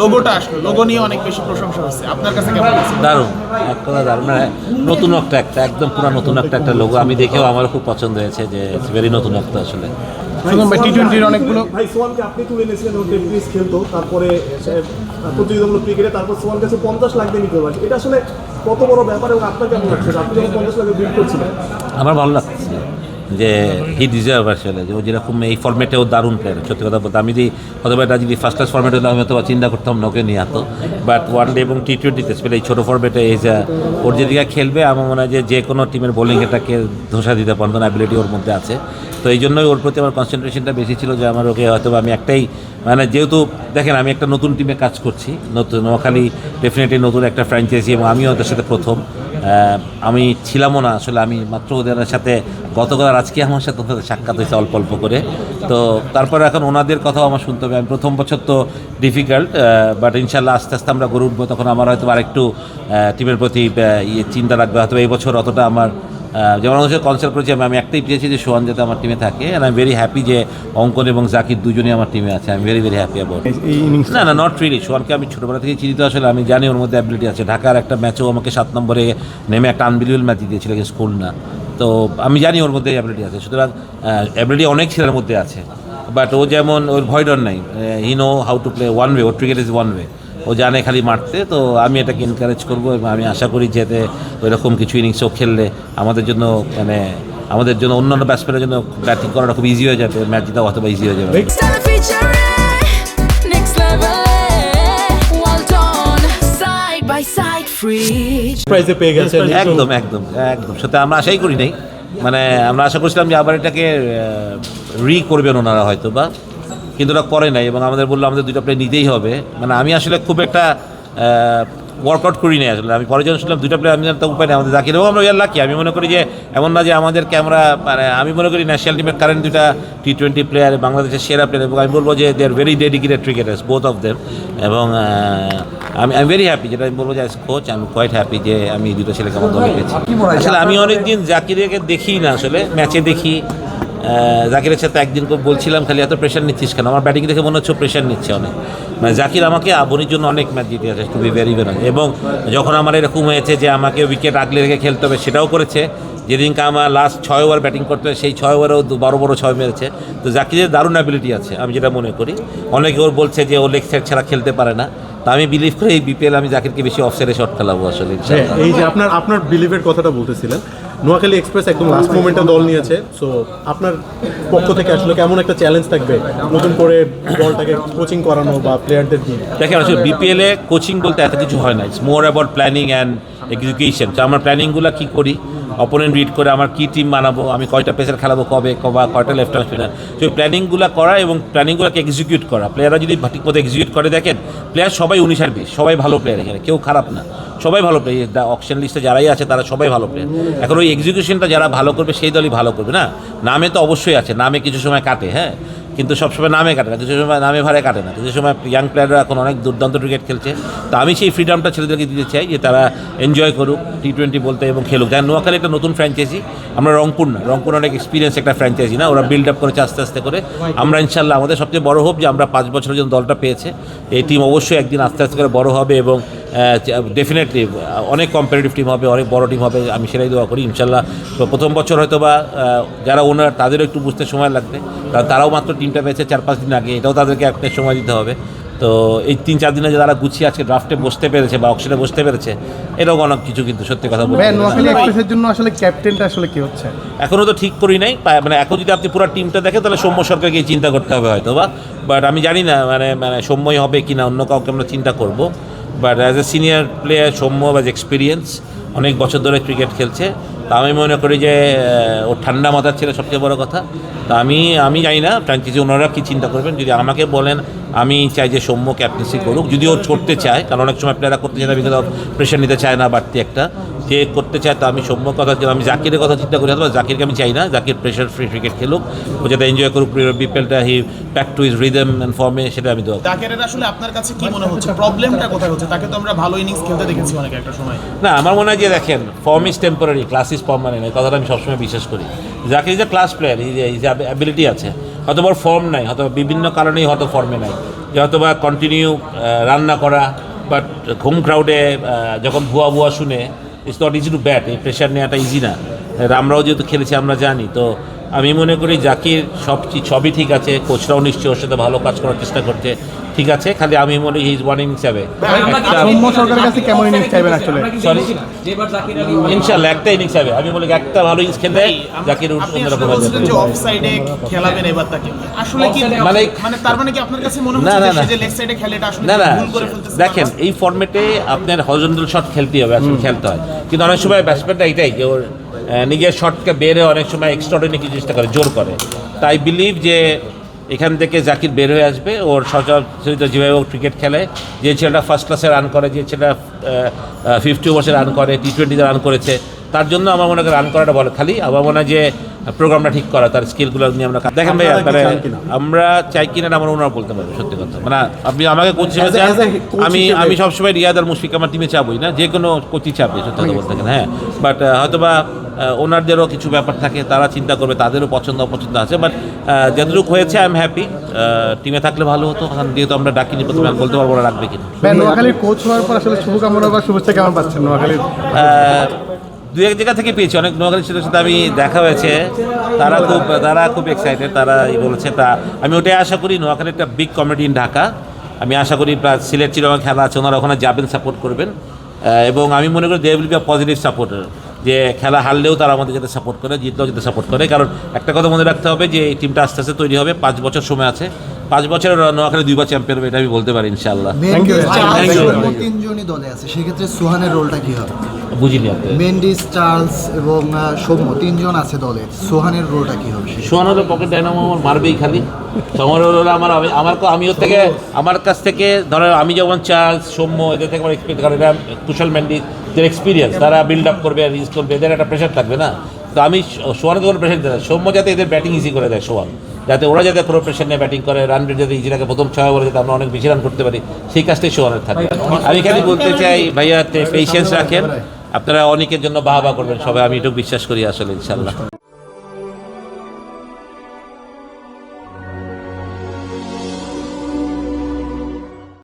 লোগোটা আসলো। লোগো নিয়ে অনেক বেশি প্রশংসা হচ্ছে। আপনার কাছে কেমন লাগছে? দারুণ। এক কথা দারুণ। মানে নতুন একটা একটা একদম পুরো নতুন একটা একটা লোগো আমি দেখেও আমার খুব পছন্দ হয়েছে যে ভেরি নতুন একটা আসলে। ভাই টি টোয়েন্টির অনেকগুলো ভাই সোয়ানকে আপনি তুলে এনেছিলেন ও টেনিস খেলতো। তারপরে প্রতিযোগিতামূলক ক্রিকেটে তারপর সোয়ান কাছে পঞ্চাশ লাখ দিয়ে নিতে পারছে এটা আসলে কত বড় ব্যাপার এবং আপনার কেমন লাগছে? আপনি যখন পঞ্চাশ লাখে বিল করছিলেন। আমার ভালো লাগছে। যে হি ডিজার্ভ আসলে, যে ও যেরকম এই ফর্মেটেও দারুণ প্লেয়ার সত্যি কথা বলতে আমি যদি অথবা এটা যদি ফার্স্ট ক্লাস ফর্মেটে আমি হয়তো চিন্তা করতাম না ওকে নিয়ে আসতো বাট ওয়ান ডে এবং টি টোয়েন্টিতে স্পেলে এই ছোটো ফর্মেটে এই যে ওর যেদিকে খেলবে, আমার মনে হয় যে যে কোনো টিমের বোলিং এটাকে ধোসা দিতে পারতো না অ্যাবিলিটি ওর মধ্যে আছে। তো এই জন্যই ওর প্রতি আমার কনসেন্ট্রেশনটা বেশি ছিল যে আমার ওকে হয়তো আমি একটাই মানে যেহেতু দেখেন আমি একটা নতুন টিমে কাজ করছি, নতুন নোয়াখালী ডেফিনেটলি নতুন একটা ফ্র্যাঞ্চাইজি এবং আমিও ওদের সাথে প্রথম। আমি ছিলামও না, আসলে আমি মাত্র ওদের সাথে গতকাল আজকে আমার সাথে ওদের সাক্ষাৎ হয়েছে অল্প অল্প করে। তো তারপরে এখন ওনাদের কথাও আমার শুনতে হবে। আমি প্রথম বছর তো ডিফিকাল্ট বাট ইনশাল্লাহ আস্তে আস্তে আমরা গড়ে উঠবো। তখন আমার হয়তো আরেকটু টিমের প্রতি ইয়ে চিন্তা রাখবে হয়তো এই বছর অতটা আমার যেমন হচ্ছে কনসাল্ট করেছি আমি আমি একটাই পেয়েছি যে সোহান যাতে আমার টিমে থাকে অ্যান্ড আই ভেরি হ্যাপি যে অঙ্কন এবং জাকির দুজনেই আমার টিমে আছে I am very very happy about innings না না নট রিলি সোহানকে আমি ছোটোবেলা থেকে চিনি তো আসলে আমি জানি ওর মধ্যে অ্যাবিলিটি আছে। ঢাকার একটা ম্যাচেও আমাকে সাত নম্বরে নেমে একটা আনবিলিবল ম্যাচ দিয়েছিল স্কুল না তো আমি জানি ওর মধ্যে অ্যাবিলিটি আছে সুতরাং অ্যাবিলিটি অনেক ছেলের মধ্যে আছে। বাট ও যেমন ওর ভয় ডর নাই। He know how to play one way or cricket is one way ও জানে খালি মারতে তো আমি এটাকে এনকারেজ করব এবং আমি আশা করি যাতে ওইরকম কিছু ইনিংসও খেললে আমাদের জন্য মানে আমাদের জন্য অন্যান্য ব্যাটসম্যানের জন্য ব্যাটিং করাটা খুব ইজি হয়ে যাবে ম্যাচ জিতা অথবা ইজি হয়ে যাবে। একদম। একদম একদম সত্যি আমরা আশাই করি নাই। মানে আমরা আশা করছিলাম যে আবার এটাকে রি করবেন ওনারা হয়তো বা কিন্তু ওরা করে নাই এবং আমাদের বলল, আমাদের দুটো প্লে নিতেই হবে। মানে আমি আসলে খুব একটা ওয়ার্কআউট করি নাই আসলে। আমি পরে যখন শুনলাম দুটো প্লেয়ার আমি তো উপায় নেই। আমাদের জাকির আমরা ইয়ার লাকি আমি মনে করি যে, এমন না যে আমাদের ক্যামেরা মানে আমি মনে করি ন্যাশনাল টিমের কারেন্ট দুটা টি টোয়েন্টি প্লেয়ার বাংলাদেশের সেরা প্লেয়ার এবং আমি বলব যে they are very dedicated cricketers both of them এবং আমি আই ভেরি হ্যাপি যেটা আমি বলব যে কোচ আমি কোয়াইট হ্যাপি যে, আমি দুটো ছেলেকে আমার দলে পেয়েছি। আসলে আমি অনেকদিন জাকিরকে দেখি না আসলে ম্যাচে দেখি। জাকিরের সাথে একদিন বলছিলাম খালি এত প্রেশার নিচ্ছিস কেন? আমার ব্যাটিং দেখে মনে হচ্ছে প্রেশার নিচ্ছে অনেক। মানে জাকির আমাকে আবনির জন্য অনেক ম্যাচ জিতে আছে টু বি ভেরি ভেরি এবং যখন আমার এরকম হয়েছে যে আমাকে উইকেট আগলে রেখে খেলতে হবে সেটাও করেছে। যেদিনকে আমার লাস্ট ছয় ওভার ব্যাটিং করতে হয় সেই ছয় ওভারেও বড় বড় ছয় মেরেছে। তো জাকিরের দারুণ অ্যাবিলিটি আছে আমি যেটা মনে করি। অনেকে ওর বলছে যে ও লেগ সাইড ছাড়া খেলতে পারে না। তা আমি বিলিভ করি এই বিপিএল আমি জাকিরকে বেশি অফসাইডে শট খেলাবো আসলে হ্যাঁ এই যে আপনার আপনার বিলিভের কথাটা বলতেছিলেন নোয়াখালী এক্সপ্রেস একদম লাস্ট মোমেন্টে দল নিয়েছে। সো আপনার পক্ষ থেকে আসলে কেমন একটা চ্যালেঞ্জ থাকবে? নতুন করে দলটাকে কোচিং করানো বা প্লেয়ারদের দিয়ে দেখেন, আসলে বিপিএল এ কোচিং বলতে এত কিছু হয় না। It's more about planning and execution তো আমার প্ল্যানিংগুলো কী করি? অপোনেন্ট রিড করে আমার কী টিম বানাবো, আমি কয়টা পেসার খেলাবো, কবে, কবা, কয়টা লেফট আর্ম স্পিনার তো প্ল্যানিংগুলো করা এবং প্ল্যানিংগুলোকে এক্সিকিউট করা। প্লেয়াররা যদি ঠিক মতো এক্সিকিউট করে, দেখেন প্লেয়ার সবাই উনিশ আর বিশ, সবাই ভালো প্লেয়ার এখানে, কেউ খারাপ না। সবাই ভালো প্লেয়ার অপশন লিস্টে যারাই আছে, তারা সবাই ভালো প্লেয়ার এখন ওই এক্সিকিউশনটা যারা ভালো করবে, সেই দলই ভালো করবে, না? নামে তো অবশ্যই আছে, নামে কিছু সময় কাটে হ্যাঁ? কিন্তু সবসময় নামে কাটে না, কিছু সময় নামে ভারে কাটে না। কিছু সময় ইয়াং প্লেয়াররা এখন অনেক দুর্দান্ত ক্রিকেট খেলছে। তো আমি সেই ফ্রিডমটা ছেলেদেরকে দিতে চাই যে তারা এনজয় করুক টি টোয়েন্টি বলতে এবং খেলুক। যেন নোয়াখালী একটা নতুন ফ্র্যাঞ্চাইজি আমরা রংপুর না, রংপুর অনেক এক্সপিরিয়েন্স একটা ফ্র্যাঞ্চাইজি না, ওরা বিল্ড আপ করেছে আস্তে আস্তে করে। আমরা ইনশাল্লাহ আমাদের সবচেয়ে বড় হোপ যে আমরা পাঁচ বছরের জন্য দলটা পেয়েছে। এই টিম অবশ্যই একদিন আস্তে আস্তে করে বড় হবে এবং ডেফিনেটলি অনেক কম্পিটিটিভ টিম হবে অনেক বড় টিম হবে আমি সেটাই দোয়া করি ইনশাল্লাহ তো প্রথম বছর হয়তো বা যারা ওনার তাদেরও একটু বুঝতে সময় লাগবে কারণ তারাও মাত্র টিমটা পেয়েছে চার পাঁচ দিন আগে এটাও তাদেরকে একটা সময় দিতে হবে। তো এই তিন চার দিনে যে তারা গুছিয়ে আজকে ড্রাফটে বসতে পেরেছে বা অকশনে বসতে পেরেছে এরকম অনেক কিছু কিন্তু সত্যি কথা বলতে জন্য আসলে ক্যাপ্টেনটা আসলে কি হচ্ছে? এখনও তো ঠিক করি নাই মানে এখন যদি আপনি পুরো টিমটা দেখেন তাহলে সৌম্য সরকারকে চিন্তা করতে হবে হয়তো বা বাট আমি জানি না মানে মানে সৌম্যই হবে কি না অন্য কাউকে আমরা চিন্তা করব। But as a senior player Soumya as experience অনেক বছর ধরে ক্রিকেট খেলছে। তা আমি মনে করি যে ও ঠান্ডা মাথার ছিল সবচেয়ে বড় কথা। তা আমি আমি জানি না ফ্র্যাঞ্চাইজি ওনারা কী চিন্তা করবেন? যদি আমাকে বলেন, আমি চাই যে সৌম্য ক্যাপ্টেন্সি করুক। যদি ও ছড়তে চায়, কারণ অনেক সময় প্লেয়াররা করতে চায় না বিকজ প্রেশার নিতে চায় না, বাড়তি একটা। যে করতে চায় তো আমি সৌম্য কথা আমি জাকিরের কথা চিন্তা করি অথবা জাকিরকে আমি চাই না। জাকির প্রেশার ফ্রি ক্রিকেট খেলুক ও যাতে এনজয় করুক বিপিএলটা he back to is rhythm and ফর্মে সেটা আমি দেবো জাকেরের আসলে আপনার কাছে কি মনে হচ্ছে? প্রবলেমটা কোথায় হচ্ছে? তাকে তো আমরা ভালো ইনিংস খেলতে দেখেছি অনেক একটা সময়। না আমার মনে হয় যে দেখেন form is temporary class is permanent এই কথাটা আমি সবসময় বিশ্বাস করি। Zakir is a class player যে যে অ্যাবিলিটি আছে। হয়তো ফর্ম নাই হয়তো বিভিন্ন কারণেই হয়তো ফর্মে নাই। যে হয়তো বা কন্টিনিউ রান্না করা বাট হোম ক্রাউডে যখন ভুয়া ভুয়া শুনে it's not easy to bat এই প্রেশার নেওয়াটা ইজি না। আমরাও যেহেতু খেলেছি, আমরা জানি, তো আমি মনে করি জাকির সব সবই ঠিক আছে কোচরাও নিশ্চয়ই ওর সাথে ভালো কাজ করার চেষ্টা করছে। ঠিক আছে খালি আমি মনে হিজ ওয়ান ইনিংস হবে একটা সৌম্য সরকারের কাছে কেমন ইনিংস চাইবেন সরি ইনশাল্লাহ একটা ইনিংস হবে আমি বলি একটা ভালো ইনিংস খেলতে জাকির অন্যরকম হয়ে যাবে। যে অফ সাইডে খেলাবেন এবার তাকে। আসলে কি মানে- মানে তার মানে কি আপনার কাছে মনে না, হচ্ছে না, যে না। লেগ সাইডে খেলে এটা আসলে ভুল করে ফেলতেছে? দেখেন এই ফর্মেটে আপনার হরিজন্টাল শট খেলতেই হবে আসলে খেলতে হয়। কিন্তু অনেক সময় ব্যাটসম্যানটা এটাই যে ওর নিজের শটকে বেড়ে অনেক সময় এক্সট্রাডিনারি কিছু চেষ্টা করে, জোর করে। তাই বিলিভ যে এখান থেকে জাকির বের হয়ে আসবে, ওর সচরিত যেভাবে ও ক্রিকেট খেলে। যে ছেলেটা ফার্স্ট ক্লাসে রান করে, যে ছেলেটা ফিফটি ওভার্সে রান করে টি টোয়েন্টিতে রান করেছে তার জন্য আমার মনে হয় রান করাটা বলে। খালি আমার মনে হয় যে প্রোগ্রামটা ঠিক করা তার স্কিলগুলো নিয়ে আমরা দেখেন ভাইয়া আপনারা তাহলে? আমরা চাই কিনা আমার ওনারা বলতে পারবে সত্যি কথা। মানে আপনি আমাকে কোচ হিসেবে চান, আমি আমি সবসময় রিয়াদ আর মুশফিক আমার টিমে চাবই না যে কোনো কোচই চাপবে সত্যি কথা বলতে গেলে হ্যাঁ। বাট হয়তোবা ওনারদেরও কিছু ব্যাপার থাকে তারা চিন্তা করবে তাদেরও পছন্দ অপছন্দ আছে বাট যতটুকু হয়েছে আই এম হ্যাপি টিমে থাকলে ভালো হতো কারণ যেহেতু আমরা ডাকিনি প্রথমে আমি বলতে পারব না রাখবে কিনা। নোয়াখালীর কোচ হওয়ার পর আসলে শুভকামনা বা শুভেচ্ছা কেমন পাচ্ছেন নোয়াখালীর? দু এক জায়গা থেকে পেয়েছি। অনেক নোয়াখালী ছেলের সাথে আমি দেখা হয়েছে। তারা খুব তারা খুব এক্সাইটেড তারা এই বলেছে, তা আমি ওটাই আশা করি, নোয়াখালী একটা বিগ কমিটি ইন ঢাকা। আমি আশা করি সিলেট চিরমা খেলা আছে, ওনারা ওখানে যাবেন সাপোর্ট করবেন। এবং আমি মনে করি they will be a positive supporter যে খেলা হারলেও তারা আমাদের যাতে সাপোর্ট করে, জিতলেও যাতে সাপোর্ট করে। কারণ একটা কথা মনে রাখতে হবে যে, এই টিমটা আস্তে আস্তে তৈরি হবে, পাঁচ বছর সময় আছে। পাঁচ বছর নোয়াখালী দুইবার চ্যাম্পিয়ন হবে এটা আমি বলতে পারি ইনশাল্লাহ মেন্ডিস তিনজনই দলে আছে সেক্ষেত্রে সোহানের রোলটা কি হবে? বুঝিনি আপনি। মেন্ডিস চার্লস এবং সৌম্য তিনজন আছে দলে সোহানের রোলটা কি হবে সেক্ষেত্রে? সোহান হলো পকেট ডাইনামো আমার মারবেই খালি। হলো আমার আমি- আমার আমি ওর থেকে আমার কাছ থেকে ধরো আমি যেমন চার্লস সৌম্য এদের থেকে আমার এক্সপিরিয়েন্স কারণ এরা কুশল ম্যান্ডি এদের এক্সপিরিয়েন্স তারা বিল্ড আপ করবে রিস্ক করবে এদের একটা প্রেশার থাকবে না। তো আমি সোহানকে কোনো প্রেশার দিই না সৌম্য যাতে এদের ব্যাটিং ইজি করে দেয় সোহান যাতে ওরা যাতে কোনো প্রেশার নিয়ে ব্যাটিং করে রান রেট যাতে ইজিরাকে প্রথম ছয় ওভারে যাতে আমরা অনেক বেশি রান করতে পারি সেই কাজটাই সোহানের থাকে আমি এখানে বলতে চাই ভাইয়া পেশেন্স রাখেন। আপনারা অনেকের জন্য বাহাবা করবেন সবাই আমি এটুকু বিশ্বাস করি আসলে ইনশাল্লাহ